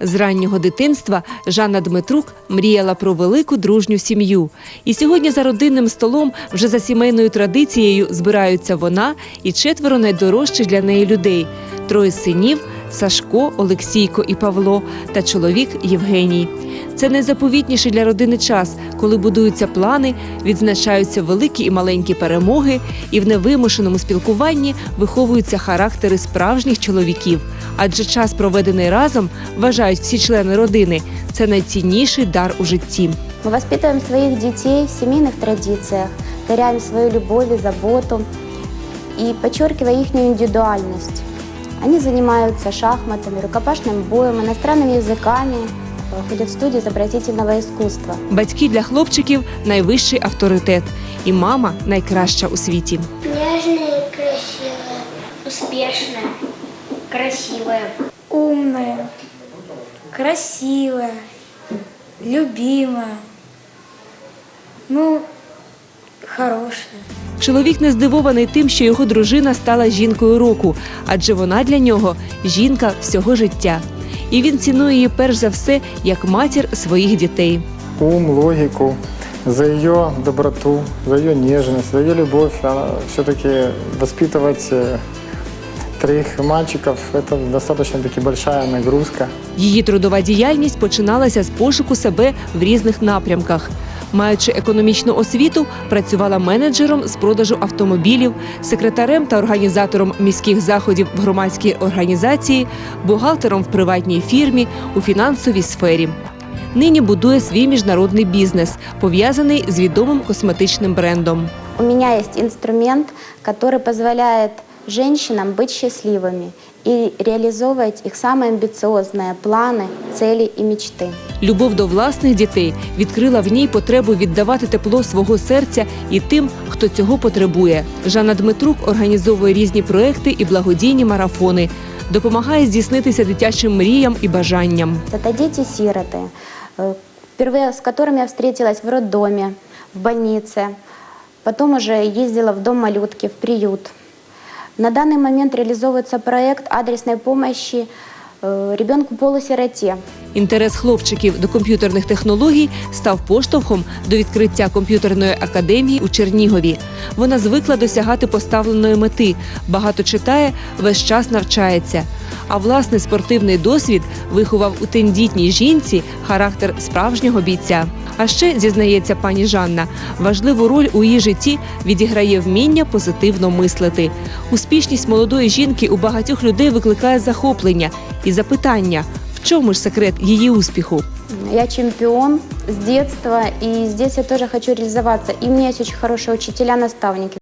З раннього дитинства Жанна Дмитрук мріяла про велику дружню сім'ю. І сьогодні за родинним столом, вже за сімейною традицією, збираються вона і четверо найдорожчих для неї людей: троє синів Сашко, Олексійко і Павло та чоловік Євгеній. Це найзаповітніший для родини час, коли будуються плани, відзначаються великі і маленькі перемоги, і в невимушеному спілкуванні виховуються характери справжніх чоловіків. Адже час, проведений разом, вважають всі члени родини, це найцінніший дар у житті. Мы воспитываем своих детей в семейных традициях, даряем свою любовь и заботу и подчеркивая их индивидуальность. Они занимаются шахматами, рукопашным боем, иностранными языками, э, ходят в студии изобразительного искусства. Батьки для хлопчиків найвищий авторитет, і мама найкраща у світі. Нежная и красивая, успешная, красивая. умная, красивая, любимая, ну, хорошая. Чоловік не здивований тим, що його дружина стала жінкою року, адже вона для нього жінка всього життя. І він цінує її перш за все як матір своїх дітей. ум, логику, за ее доброту, за ее нежность, за ее любовь. Все-таки воспитывать э, троих мальчиков – это достаточно-таки большая нагрузка. Її трудова діяльність починалася з пошуку себе в різних напрямках. Маючи економічну освіту, працювала менеджером з продажу автомобілів, секретарем та організатором міських заходів в громадській організації, бухгалтером в приватній фірмі у фінансовій сфері. Нині будує свій міжнародний бізнес, пов'язаний з відомим косметичним брендом. У меня есть инструмент, который позволяет женщинам быть счастливыми и реализовывать их самые амбициозные планы, цели и мечты. Любов до власних дітей відкрила в ній потребу віддавати тепло свого серця і тим, хто цього потребує. Жанна Дмитрук організовує різні проекти і благодійні марафони, допомагає здійснитися дитячим мріям і бажанням. Это дети-сироты, э, впервые с которыми я встретилась в роддоме, в больнице. Потом уже ездила в дом малютки, в приют. На данный момент реализовывается проект адресной помощи э, ребенку-полусироте. Інтерес хлопчиків до комп'ютерних технологій став поштовхом до відкриття комп'ютерної академії у Чернігові. Вона звикла досягати поставленої мети, багато читає, весь час навчається. А власний спортивний досвід виховав у тендітній жінці характер справжнього бійця. А ще зізнається пані Жанна, важливу роль у її житті відіграє вміння позитивно мислити. Успішність молодої жінки у багатьох людей викликає захоплення і запитання, в чому ж секрет її успіху? Я чемпион с детства, и здесь я тоже хочу реализоваться. И у меня есть очень хорошие учителя-наставники,